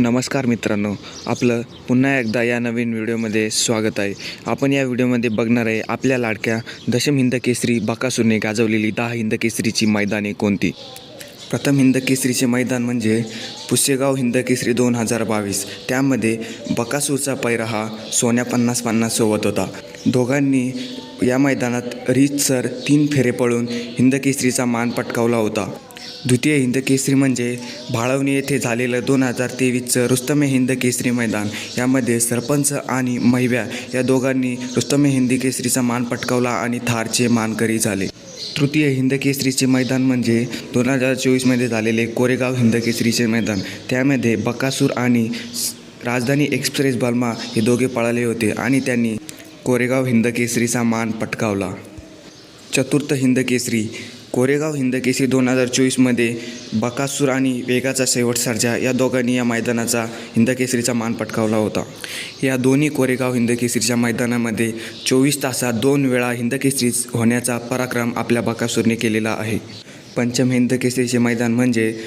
नमस्कार मित्रांनो आपलं पुन्हा एकदा या नवीन व्हिडिओमध्ये स्वागत आहे. आपण या व्हिडिओमध्ये बघणार आहे आपल्या लाडक्या दशम हिंद केसरी बकासूरने गाजवलेली दहा हिंद केसरीची मैदाने कोणती? प्रथम हिंद केसरीचे मैदान म्हणजे पुसेगाव हिंद केसरी दोन हजार बावीस. त्यामध्ये बकासूरचा पैरा हा सोन्या पन्नास पन्नास सोबत होता. दोघांनी या मैदानात रीतसर तीन फेरे पळून हिंदकेसरीचा मान पटकावला होता. द्वितीय हिंदकेसरी म्हणजे भाळवणी येथे झालेलं दोन हजार तेवीसचं रुस्तमे हिंद केसरी मैदान. यामध्ये सरपंच आणि महिव्या या दोघांनी रुस्तमे हिंदी केसरीचा मान पटकावला आणि थारचे मानकरी झाले. तृतीय हिंदकेसरीचे मैदान म्हणजे दोन हजार चोवीसमध्ये झालेले कोरेगाव हिंदकेसरीचे मैदान. त्यामध्ये बकासूर आणि राजधानी एक्सप्रेस बर्मा हे दोघे पळाले होते आणि त्यांनी कोरेगाव हिंदकेसरीचा मान पटकावला. चतुर्थ हिंदकेसरी कोरेगाव हिंदकेसरी दोन हजार चोवीसमध्ये बकासूर आणि वेगाचा शेवट सर्जा या दोघांनी या मैदानाचा हिंदकेसरीचा मान पटकावला होता. या दोन्ही कोरेगाव हिंदकेसरीच्या मैदानामध्ये चोवीस तासात दोन वेळा हिंदकेसरी होण्याचा पराक्रम आपल्या बकासूरने केलेला आहे. पंचम हिंदकेसरीचे मैदान म्हणजे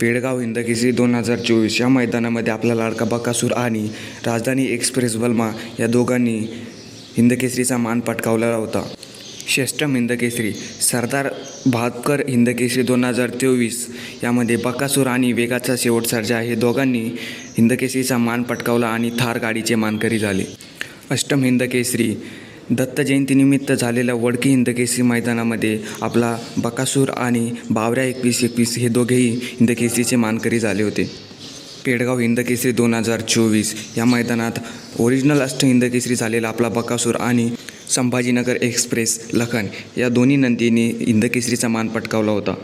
पेडगाव हिंदकेसरी दोन हजार चोवीस. या मैदानामध्ये आपला लाडका बकासूर आणि राजधानी एक्सप्रेस बल्मा या दोघांनी हिंदकेसरीचा मान पटकावलेला होता. श्रेष्ठम हिंदकेसरी सरदार भातकर हिंदकेसरी दोन हजार तेवीस यामध्ये बकासूर आणि वेगाचा शेवट सर्जा हे दोघांनी हिंदकेसरीचा मान पटकावला आणि थार गाडीचे मानकरी झाले. अष्टम हिंदकेसरी दत्त जयंतीनिमित्त झालेल्या वडकी हिंदकेसरी मैदानामध्ये आपला बकासूर आणि बावऱ्या एकवीस एकवीस हे दोघेही हिंदकेसरीचे मानकरी झाले होते. पेडगाव हिंदकेसरी दोन हजार चोवीस. या मैदानात ओरिजिनल अष्ट हिंदकेसरी झालेला आपला बकासूर आणि संभाजीनगर एक्सप्रेस लखन या दोन्ही नंदींनी हिंदकेसरीचा मान पटकावला होता.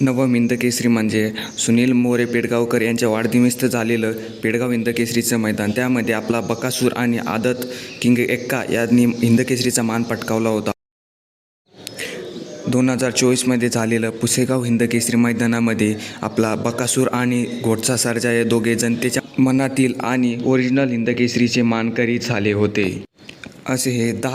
नवम हिंदकेसरी म्हणजे सुनील मोरे पेडगावकर यांच्या वाढदिवस्त झालेलं पेडगाव हिंदकेसरीचं मैदान. त्यामध्ये आपला बकासूर आणि आदत किंग एक्का यांनी हिंदकेसरीचा मान पटकावला होता. दोन हजार चोवीसमध्ये झालेलं पुसेगाव हिंद केसरी मैदानामध्ये आपला बकासूर आणि घोटसा सरजा या दोघे जनतेच्या मनातील आणि ओरिजिनल हिंद केसरीचे मानकरी झाले होते. असे हे दहा